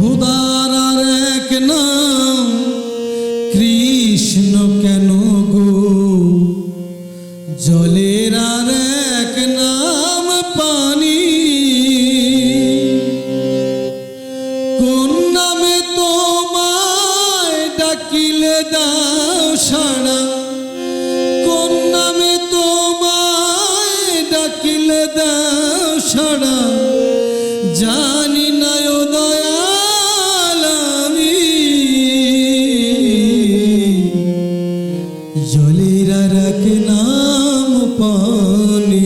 খোদার এক নাম, কৃষ্ণ কেন গো? জলের আর এক নাম পানি। কোন নামে তোমায় ডাকিলে দাও সাড়া?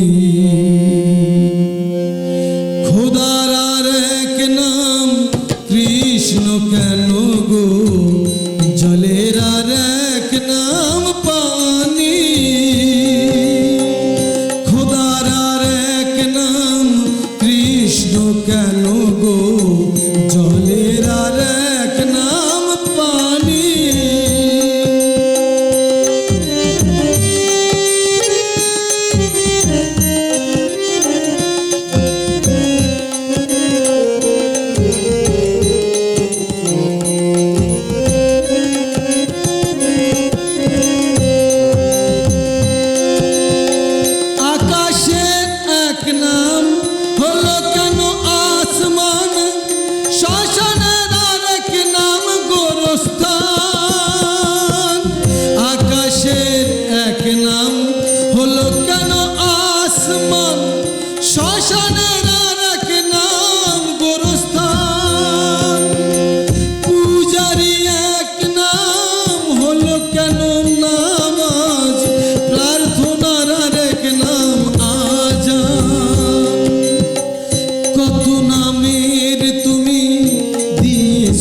you.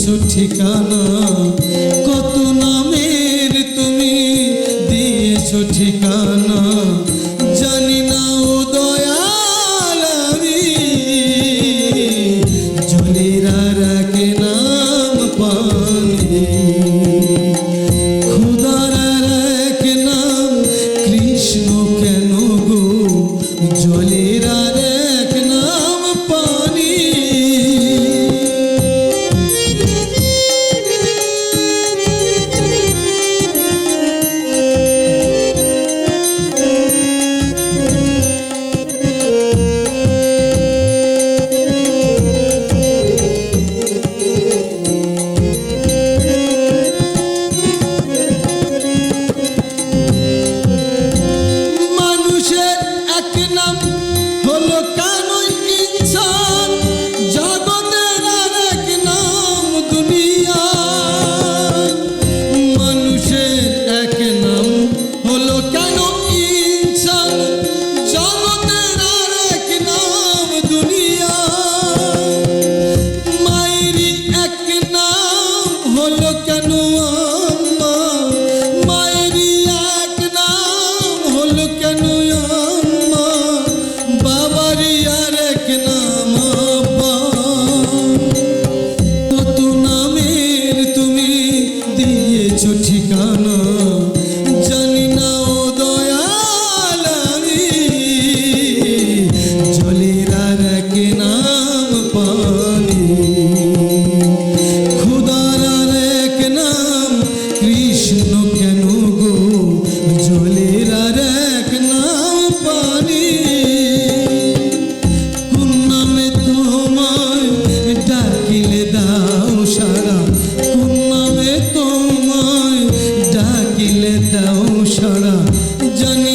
দিয়েছ ঠিকানা? কত নামের তুমি দিয়েছ ঠিকানা? জানি না ও আমি। জলের রাখে জনী